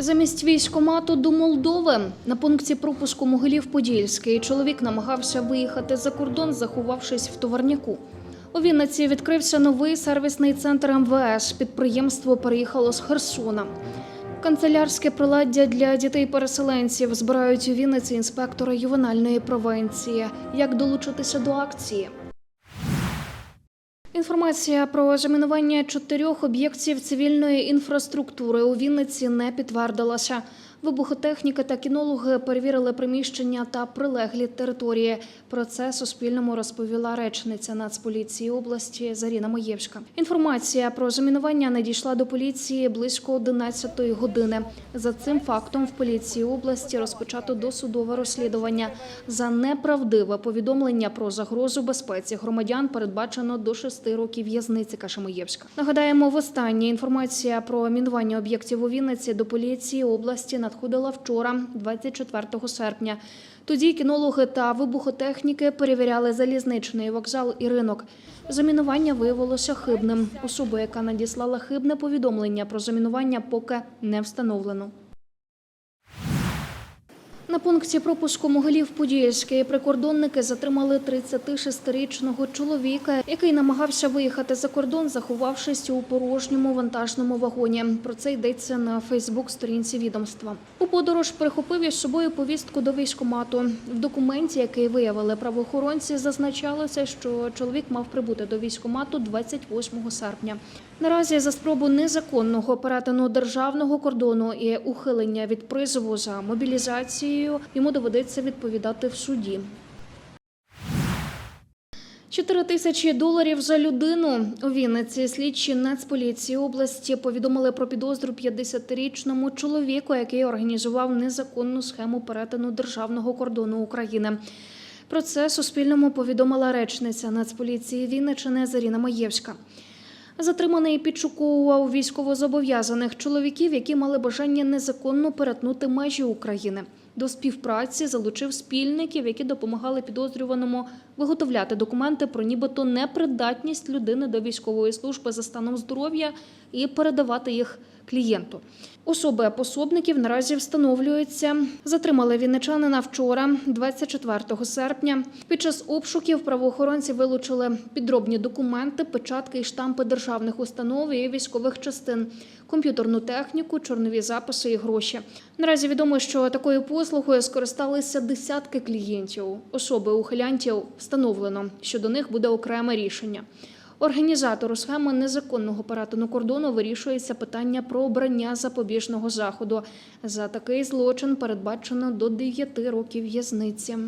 Замість військомату до Молдови на пункті пропуску Могилів-Подільський чоловік намагався виїхати за кордон, заховавшись в товарняку. У Вінниці відкрився новий сервісний центр МВС. Підприємство переїхало з Херсона. Канцелярське приладдя для дітей-переселенців збирають у Вінниці інспектори ювенальної провинції. Як долучитися до акції? Інформація про замінування чотирьох об'єктів цивільної інфраструктури у Вінниці не підтвердилася. Вибухотехніки та кінологи перевірили приміщення та прилеглі території. Про це Суспільному розповіла речниця Нацполіції області Заріна Маєвська. Інформація про замінування надійшла до поліції близько 11 години. За цим фактом в поліції області розпочато досудове розслідування. За неправдиве повідомлення про загрозу безпеці громадян передбачено до 6 років в'язниці каже Маєвська. Нагадаємо, востаннє інформація про мінування об'єктів у Вінниці до поліції області надходила вчора, 24 серпня. Тоді кінологи та вибухотехніки перевіряли залізничний вокзал і ринок. Замінування виявилося хибним. Особа, яка надіслала хибне повідомлення про замінування, поки не встановлено. На пункті пропуску Могилів-Подільський прикордонники затримали 36-річного чоловіка, який намагався виїхати за кордон, заховавшись у порожньому вантажному вагоні. Про це йдеться на Фейсбук-сторінці відомства. У подорож прихопив із собою повістку до військкомату. В документі, який виявили правоохоронці, зазначалося, що чоловік мав прибути до військкомату 28 серпня. Наразі за спробу незаконного перетину державного кордону і ухилення від призову за мобілізацією йому доведеться відповідати в суді. 4 тисячі доларів за людину у Вінниці слідчі Нацполіції області повідомили про підозру 50-річному чоловіку, який організував незаконну схему перетину державного кордону України. Про це Суспільному повідомила речниця Нацполіції Вінничини Заріна Маєвська. Затриманий підшуковував військовозобов'язаних чоловіків, які мали бажання незаконно перетнути межі України. До співпраці залучив спільників, які допомагали підозрюваному виготовляти документи про нібито непридатність людини до військової служби за станом здоров'я і передавати їх клієнту. Особи пособників наразі встановлюються. Затримали вінничанина вчора, 24 серпня. Під час обшуків правоохоронці вилучили підробні документи, печатки і штампи державних установ і військових частин, комп'ютерну техніку, чорнові записи і гроші. Наразі відомо, що такою послугою скористалися десятки клієнтів. Особи ухилянтів встановлено, що до них буде окреме рішення. Організатору схеми незаконного перетину кордону вирішується питання про обрання запобіжного заходу. За такий злочин передбачено до 9 років в'язниці.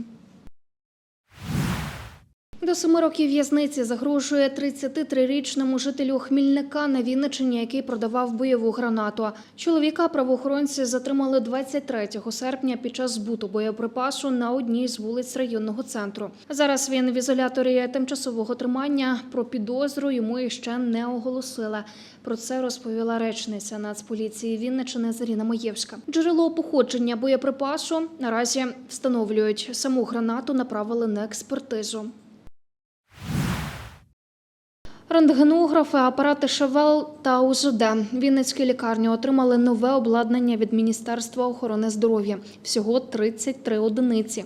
До семи років в'язниці загрожує 33-річному жителю Хмільника на Вінниччині, який продавав бойову гранату. Чоловіка правоохоронці затримали 23 серпня під час збуту боєприпасу на одній з вулиць районного центру. Зараз він в ізоляторі тимчасового тримання. Про підозру йому іще не оголосили. Про це розповіла речниця Нацполіції Вінниччини Заріна Маєвська. Джерело походження боєприпасу наразі встановлюють. Саму гранату направили на експертизу. Рентгенографи, апарати ШВЛ та УЗД. Вінницькі лікарні отримали нове обладнання від Міністерства охорони здоров'я. Всього 33 одиниці.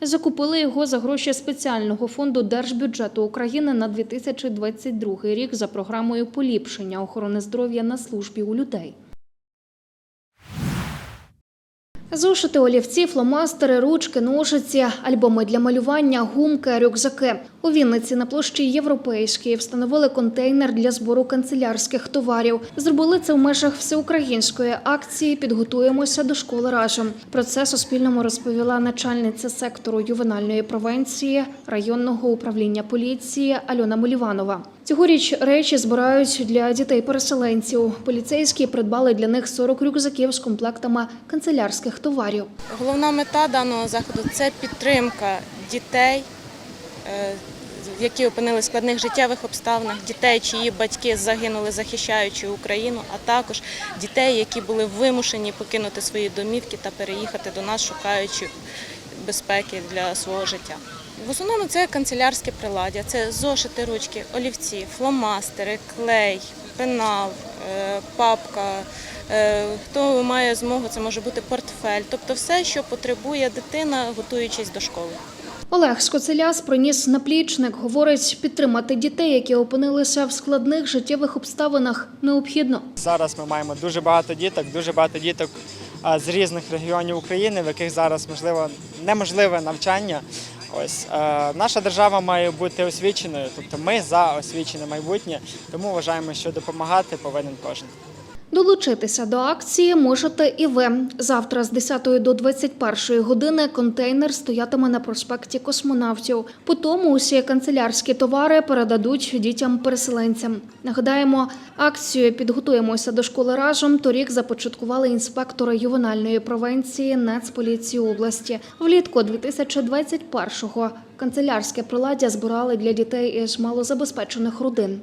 Закупили його за гроші спеціального фонду Держбюджету України на 2022 рік за програмою поліпшення охорони здоров'я на службі у людей. Зошити, олівці, фломастери, ручки, ножиці, альбоми для малювання, гумки, рюкзаки. У Вінниці на площі Європейській встановили контейнер для збору канцелярських товарів. Зробили це в межах всеукраїнської акції Підготуємося до школи разом. Про це Суспільному розповіла начальниця сектору ювенальної превенції районного управління поліції Альона Моліванова. Цьогоріч речі збирають для дітей-переселенців. Поліцейські придбали для них 40 рюкзаків з комплектами канцелярських товарів. Головна мета даного заходу це підтримка дітей, е, які опинилися в складних життєвих обставинах, дітей, чиї батьки загинули, захищаючи Україну, а також дітей, які були вимушені покинути свої домівки та переїхати до нас, шукаючи безпеки для свого життя. В основному це канцелярське приладдя, це зошити, ручки, олівці, фломастери, клей, пенал, е, папка, Е, Хто має змогу, це може бути портфель, тобто все, що потребує дитина, готуючись до школи. Олег Скоцеляс приніс наплічник. Говорить, підтримати дітей, які опинилися в складних життєвих обставинах, необхідно. Зараз ми маємо дуже багато діток, дуже багато діток з різних регіонів України, в яких зараз можливо неможливе навчання. Ось е, наша держава має бути освіченою, тобто ми за освічене майбутнє, тому вважаємо, що допомагати повинен кожен. Долучитися до акції можете і ви. Завтра з 10 до 21 години контейнер стоятиме на проспекті космонавтів. По тому усі канцелярські товари передадуть дітям-переселенцям. Нагадаємо, акцію підготуємося до школи разом. Торік започаткували інспектори ювенальної провенції Нацполіції області. Влітку 2021-го канцелярське приладдя збирали для дітей із малозабезпечених родин.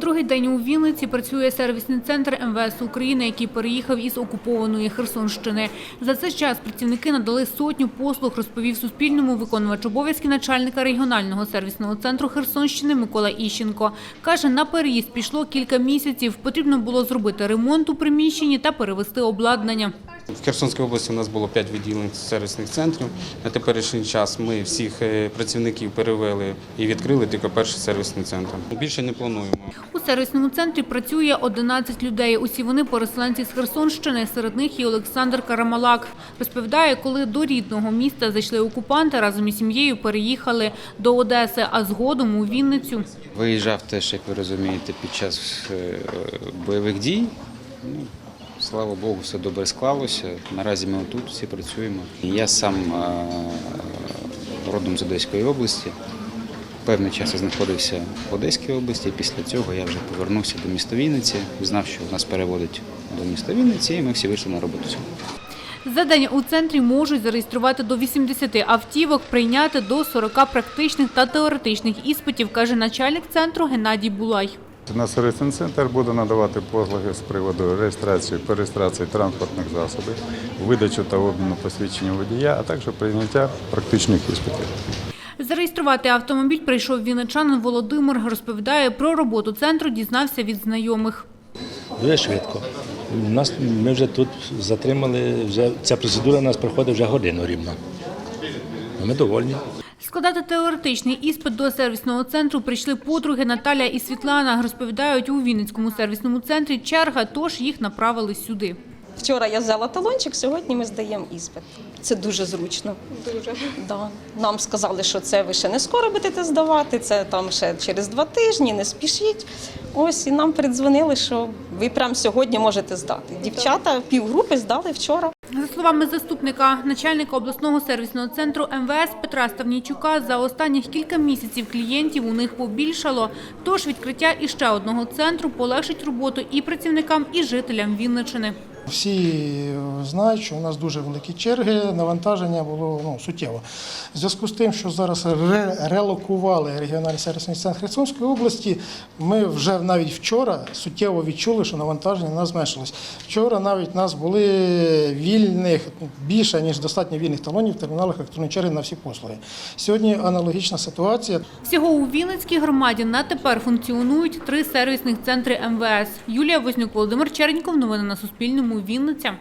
Другий день у Вінниці працює сервісний центр МВС України, який переїхав із окупованої Херсонщини. За цей час працівники надали сотню послуг, розповів Суспільному виконувач обов'язки начальника регіонального сервісного центру Херсонщини Микола Іщенко. Каже, на переїзд пішло кілька місяців. Потрібно було зробити ремонт у приміщенні та перевести обладнання. В Херсонській області у нас було 5 відділень сервісних центрів. На теперішній час ми всіх е, працівників перевели і відкрили тільки перший сервісний центр. Більше не плануємо. У сервісному центрі працює 11 людей. Усі вони переселенці з Херсонщини. Серед них і Олександр Карамалак. Розповідає, коли до рідного міста зайшли окупанти, разом із сім'єю переїхали до Одеси, а згодом у Вінницю. Виїжджав теж, як ви розумієте, під час е, бойових дій. Слава Богу, все добре склалося. Наразі ми тут всі працюємо. Я сам е, родом з Одеської області. Певний час я знаходився в Одеській області. Після цього я вже повернувся до міста Вінниці. Знав, що нас переводить до міста Вінниці, і ми всі вийшли на роботу. За день у центрі можуть зареєструвати до 80 автівок, прийняти до 40 практичних та теоретичних іспитів, каже начальник центру Геннадій Булай. На сервісний центр буде надавати послуги з приводу реєстрації, перереєстрації транспортних засобів, видачу та обміну посвідчення водія, а також прийняття практичних іспитів. Зареєструвати автомобіль прийшов вінничанин Володимир. Розповідає про роботу центру, дізнався від знайомих. Дуже швидко. Нас, ми вже тут затримали, вже, ця процедура у нас проходить вже годину рівно. Ми довольні. Складати теоретичний іспит до сервісного центру прийшли подруги Наталя і Світлана. Розповідають, у Вінницькому сервісному центрі черга, тож їх направили сюди. Вчора я взяла талончик, сьогодні ми здаємо іспит. Це дуже зручно. Дуже. Да. Нам сказали, що це ви ще не скоро будете здавати, це там ще через два тижні, не спішіть. Ось і нам передзвонили, що ви прямо сьогодні можете здати. Дівчата півгрупи здали вчора. За словами заступника начальника обласного сервісного центру МВС Петра Ставнійчука, за останніх кілька місяців клієнтів у них побільшало. Тож відкриття іще одного центру полегшить роботу і працівникам, і жителям Вінничини. Всі знають, що у нас дуже великі черги, навантаження було ну, суттєво. В зв'язку з тим, що зараз релокували регіональний сервісний центр Херсонської області, ми вже навіть вчора суттєво відчули, що навантаження у нас зменшилось. Вчора навіть нас були вільних більше, ніж достатньо вільних талонів в терміналах електронної черги на всі послуги. Сьогодні аналогічна ситуація. Всього у Вінницькій громаді на тепер функціонують три сервісних центри МВС. Юлія Вознюк, Володимир Черніков. Новини на Суспільному. Вінниця.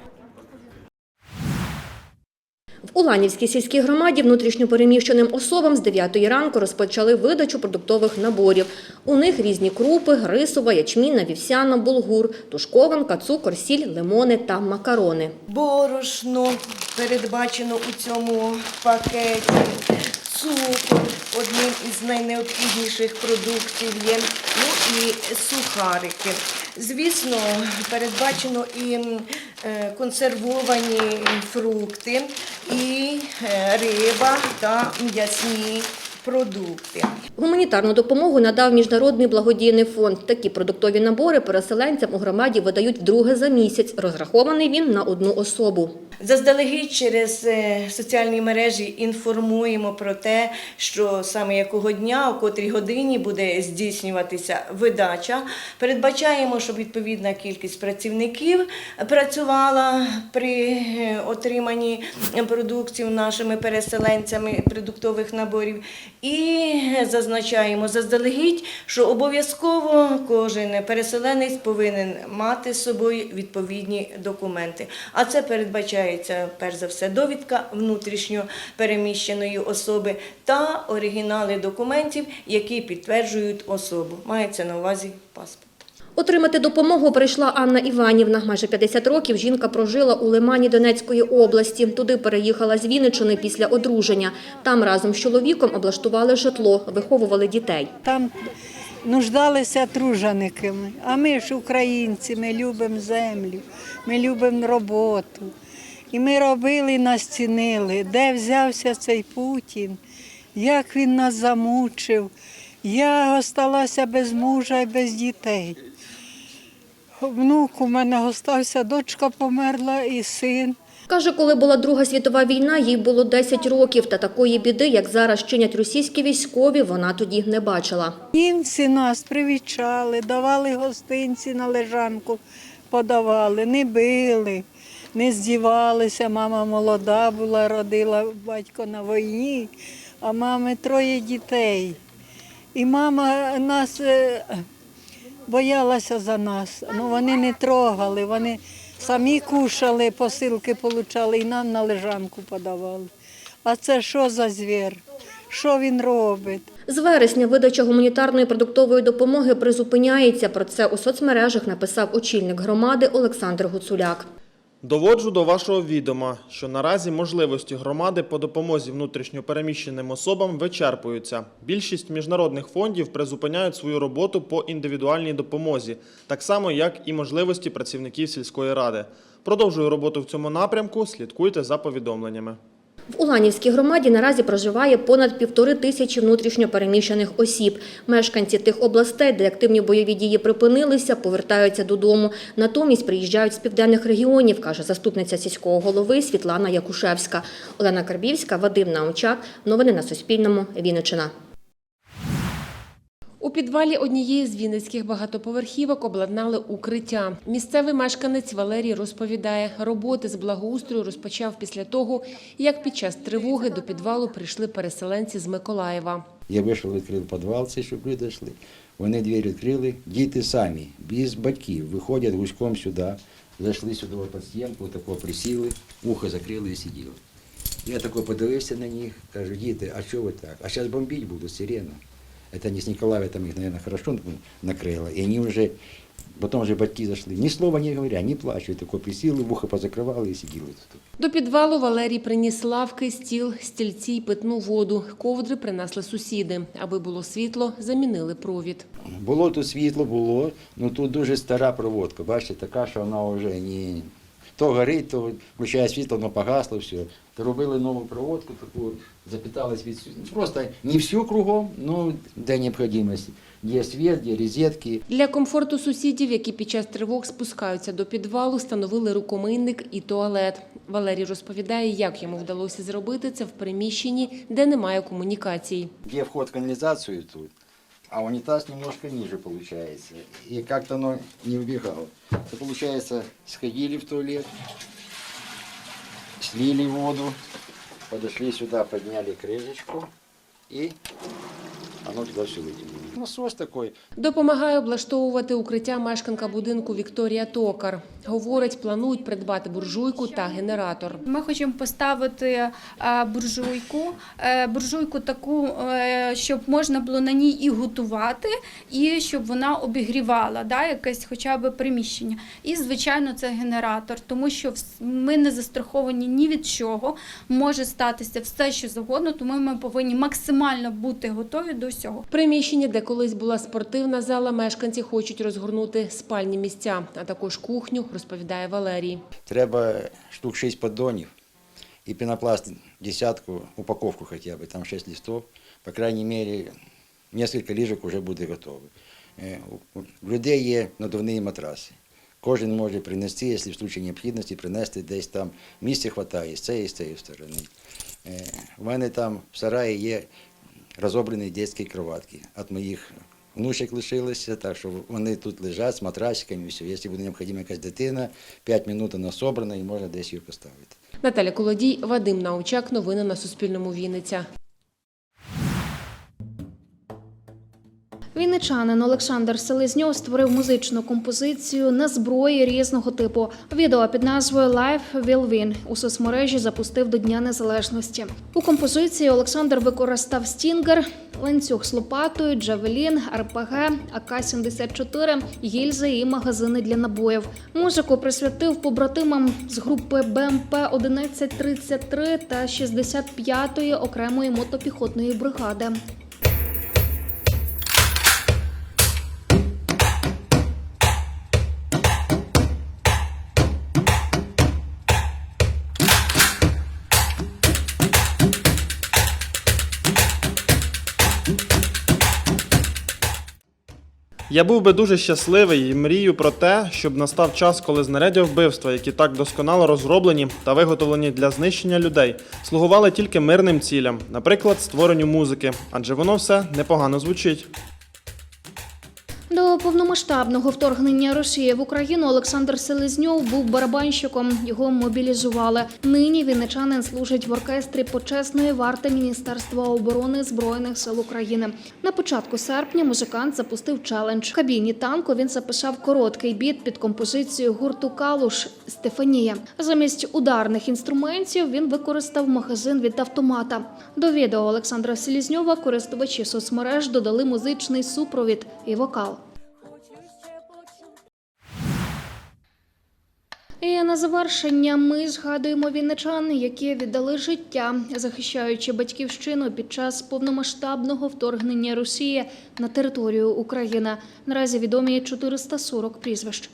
В Уланівській сільській громаді внутрішньопереміщеним особам з 9 ранку розпочали видачу продуктових наборів. У них різні крупи, рисова, ячмінна, вівсяна, булгур, тушкованка, цукор, сіль, лимони та макарони. борошно передбачено у цьому пакеті, цукор одним із найнеобхідніших продуктів є, ну і сухарики. Звісно, передбачено і е, консервовані фрукти, і е, риба та м'ясні продукти. Гуманітарну допомогу надав Міжнародний благодійний фонд. Такі продуктові набори переселенцям у громаді видають вдруге за місяць. Розрахований він на одну особу. Заздалегідь через е, соціальні мережі інформуємо про те, що саме якого дня, о котрій годині буде здійснюватися видача. Передбачаємо, щоб відповідна кількість працівників працювала при е, отриманні продуктів нашими переселенцями продуктових наборів. І зазначаємо заздалегідь, що обов'язково кожен переселенець повинен мати з собою відповідні документи. А це передбачається перш за все довідка внутрішньо переміщеної особи та оригінали документів, які підтверджують особу. Мається на увазі паспорт. Отримати допомогу прийшла Анна Іванівна. Майже 50 років жінка прожила у Лимані Донецької області. Туди переїхала з Вінниччини після одруження. Там разом з чоловіком облаштували житло, виховували дітей. Там нуждалися тружениками. А ми ж українці, ми любимо землю, ми любимо роботу. І ми робили, нас цінили, де взявся цей Путін, як він нас замучив. Я осталася без мужа і без дітей. Внук у мене остався, дочка померла і син. Каже, коли була Друга світова війна, їй було 10 років, та такої біди, як зараз чинять російські військові, вона тоді не бачила. Німці нас привічали, давали гостинці на лежанку, подавали, не били, не здівалися. Мама молода була, родила батько на війні, а мами троє дітей. І мама нас е, боялася за нас. Ну, вони не трогали, вони самі кушали, посилки получали і нам на лежанку подавали. А це що за звір? Що він робить? З вересня видача гуманітарної продуктової допомоги призупиняється. Про це у соцмережах написав очільник громади Олександр Гуцуляк. Доводжу до вашого відома, що наразі можливості громади по допомозі внутрішньопереміщеним особам вичерпуються. Більшість міжнародних фондів призупиняють свою роботу по індивідуальній допомозі, так само як і можливості працівників сільської ради. Продовжую роботу в цьому напрямку. Слідкуйте за повідомленнями. В Уланівській громаді наразі проживає понад півтори тисячі внутрішньопереміщених осіб. Мешканці тих областей, де активні бойові дії припинилися, повертаються додому. Натомість приїжджають з південних регіонів, каже заступниця сільського голови Світлана Якушевська. Олена Карбівська, Вадим Наумчак. Новини на Суспільному. Вінниччина. У підвалі однієї з вінницьких багатоповерхівок обладнали укриття. Місцевий мешканець Валерій розповідає, роботи з благоустрою розпочав після того, як під час тривоги до підвалу прийшли переселенці з Миколаєва. Я вийшов, відкрив підвал, щоб люди йшли. Вони двері відкрили, діти самі, без батьків, виходять гуськом сюди, зайшли сюди під стінку, тако присіли, вухо закрили і сиділи. Я тако подивився на них, кажу, діти, а що ви так? А зараз бомбити будуть сирена. Это не с Николаева, там их, наверное, хорошо накрыло. И они уже, потом уже батьки зашли, ни слова не говоря, не плачут, такой присіли, вухо позакривали і сиділи тут. До підвалу Валерій приніс лавки, стіл, стільці й питну воду. Ковдри принесли сусіди. Аби було світло, замінили провід. Було тут світло, було, ну тут дуже стара проводка, бачите, така, що вона вже не то горить, то включає світло, воно погасло, все. То робили нову проводку, таку запитались від просто не всю кругом, ну де необхідність. Є світ, є розетки. Для комфорту сусідів, які під час тривог спускаються до підвалу, встановили рукомийник і туалет. Валерій розповідає, як йому вдалося зробити це в приміщенні, де немає комунікацій. Є вход в канализацию тут, а унитаз немножко ниже получается. И как-то оно не убегало. То получается, сходили в туалет, слили воду, подошли сюда, подняли крышечку и оно туда все вытянуло. Насос такой, Допомагає облаштовувати укриття мешканка будинку Вікторія Токар. Говорить, планують придбати буржуйку та генератор. Ми хочемо поставити е, буржуйку, е, буржуйку таку, е, щоб можна було на ній і готувати, і щоб вона обігрівала, да, якесь хоча б приміщення. І, звичайно, це генератор, тому що ми не застраховані ні від чого. Може статися все, що завгодно, тому ми повинні максимально бути готові до всього. Приміщення, де колись була спортивна зала, мешканці хочуть розгорнути спальні місця, а також кухню, розповідає Валерій. треба штук 6 поддонів и пенопласт десятку, упаковку хотя бы, там 6 листов. По крайней мере, несколько ліжок уже буде готові. Е, у- людей є надувні матраси. Кожен може принести, якщо в случае необхідності, принести десь там місця хватає з цієї і з цієї сторони. Е, У мене там в сараї є розобрані дитячі кроватки. От моїх внучок лишилися, так що вони тут лежать з матрасиками і все. Якщо буде необхідна якась дитина, 5 хвилин вона собрана і можна десь її поставити. Наталя Колодій, Вадим Научак. Новини на Суспільному. Вінниця. Вінничанин Олександр Селезньов створив музичну композицію на зброї різного типу. Відео під назвою Life Will Win у соцмережі запустив до Дня Незалежності. У композиції Олександр використав стінгер, ланцюг з лопатою, джавелін, РПГ, АК-74, гільзи і магазини для набоїв. Музику присвятив побратимам з групи БМП 1133 та 65-ї окремої мотопіхотної бригади. Я був би дуже щасливий і мрію про те, щоб настав час, коли знаряддя вбивства, які так досконало розроблені та виготовлені для знищення людей, слугували тільки мирним цілям, наприклад, створенню музики, адже воно все непогано звучить. До повномасштабного вторгнення Росії в Україну Олександр Селезньов був барабанщиком. Його мобілізували. Нині вінничанин служить в оркестрі почесної варти Міністерства оборони Збройних сил України. На початку серпня музикант запустив челендж. В кабіні танку він записав короткий біт під композицію гурту Калуш Стефанія. Замість ударних інструментів він використав магазин від автомата. До відео Олександра Селезньова користувачі соцмереж додали музичний супровід і вокал. І на завершення ми згадуємо вінничан, які віддали життя, захищаючи батьківщину під час повномасштабного вторгнення Росії на територію України. Наразі відомі 440 прізвищ.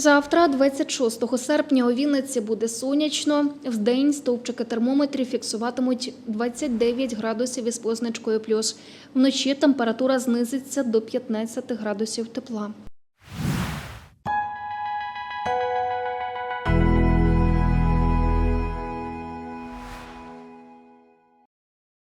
Завтра, 26 серпня, у Вінниці буде сонячно. Вдень стовпчики термометрів фіксуватимуть 29 градусів із позначкою плюс. Вночі температура знизиться до 15 градусів тепла.